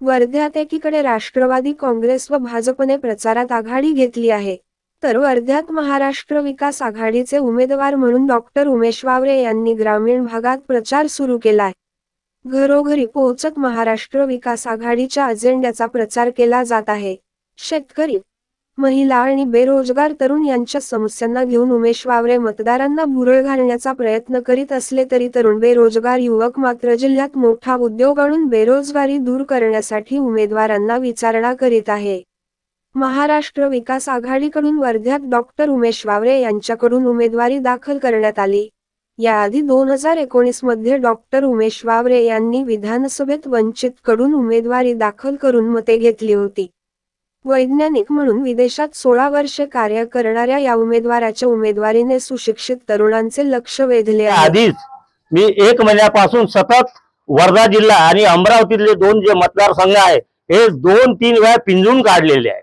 वर्ध्यात एकीकडे राष्ट्रवादी काँग्रेस व भाजपने प्रचारात आघाडी घेतली आहे तर वर्ध्यात महाराष्ट्र विकास आघाडीचे उमेदवार म्हणून डॉक्टर उमेश वावरे यांनी ग्रामीण भागात प्रचार सुरू केलाय घरोघरी पोहोचत महाराष्ट्र विकास आघाडीच्या अजेंड्याचा प्रचार केला जात आहे. शेतकरी महिला आणि बेरोजगार तरुण यांच्या समस्यांना घेऊन उमेश वावरे मतदारांना भुरळ घालण्याचा प्रयत्न करीत असले तरी तरुण बेरोजगार युवक मात्र जिल्ह्यात मोठा उद्योग आणून बेरोजगारी दूर करण्यासाठी उमेदवारांना विचारणा करीत आहे. महाराष्ट्र विकास आघाडीकडून वर्ध्यात डॉक्टर उमेश वावरे यांच्याकडून उमेदवारी दाखल करण्यात आली. याआधी दोन हजार एकोणीसमध्ये डॉक्टर उमेश वावरे यांनी विधानसभेत वंचित कडून उमेदवारी दाखल करून मते घेतली होती. वैज्ञानिक म्हणून विदेशात सोळा वर्षे कार्य करणाऱ्या या उमेदवाराच्या उमेदवारीने सुशिक्षित तरुणांचे लक्ष वेधले आधीच मी एक महिन्यापासून सतत वर्धा जिल्हा आणि अमरावतीतले दोन जे मतदारसंघ आहे हे दोन तीन वेळा पिंजून काढलेले आहे.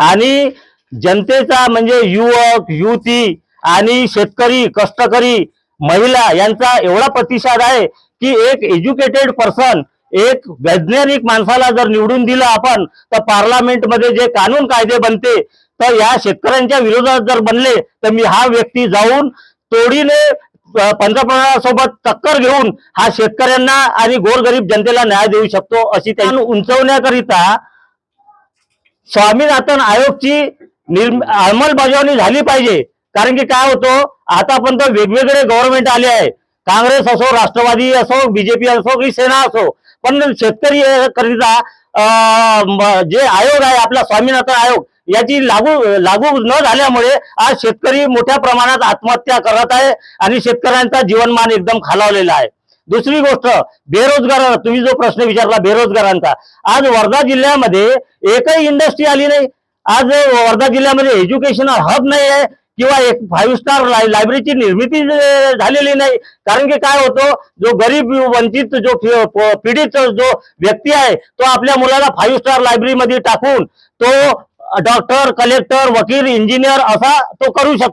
आणि जनतेचा म्हणजे युवक युवती आणि शेतकरी कष्टकरी महिला यांचा एवढा प्रतिसाद आहे की एक एज्युकेटेड पर्सन एक वैज्ञानिक माणसाला जर निवडून दिलं आपण तर पार्लमेंटमध्ये जे कानून कायदे बनते तर या शेतकऱ्यांच्या विरोधात जर बनले तर मी हा व्यक्ती जाऊन तोडीने पंतप्रधानासोबत टक्कर घेऊन हा शेतकऱ्यांना आणि गोरगरीब जनतेला न्याय देऊ शकतो अशी त्यांनी उंचवण्याकरिता स्वामीनाथन आयोगची अंमलबजावणी झाली पाहिजे. कारण की काय होतं आतापर्यंत वेगवेगळे गव्हर्नमेंट आले आहे. काँग्रेस असो राष्ट्रवादी असो बीजेपी असो की सेना असो. पण शेतकरी करिता जे आयोग आहे आपला स्वामीनाथन आयोग याची लागू लागू न झाल्यामुळे आज शेतकरी मोठ्या प्रमाणात आत्महत्या करत आहे आणि शेतकऱ्यांचा जीवनमान एकदम खालावलेला आहे. दुसरी गोष्ट बेरोजगार तुम्ही जो प्रश्न विचारला बेरोजगारांचा आज वर्धा जिल्ह्यामध्ये एकही इंडस्ट्री आली नाही. आज वर्धा जिल्ह्यामध्ये एज्युकेशनल हब नाही आहे. किंवा एक फाईव्ह स्टार लायब्ररीची निर्मिती झालेली नाही. कारण की काय होतो जो गरीब वंचित जो पीडित जो व्यक्ती आहे तो आपल्या मुलाला फाईव्ह स्टार लायब्ररीमध्ये टाकून तो डॉक्टर कलेक्टर वकील इंजिनियर असा तो करू शकतो.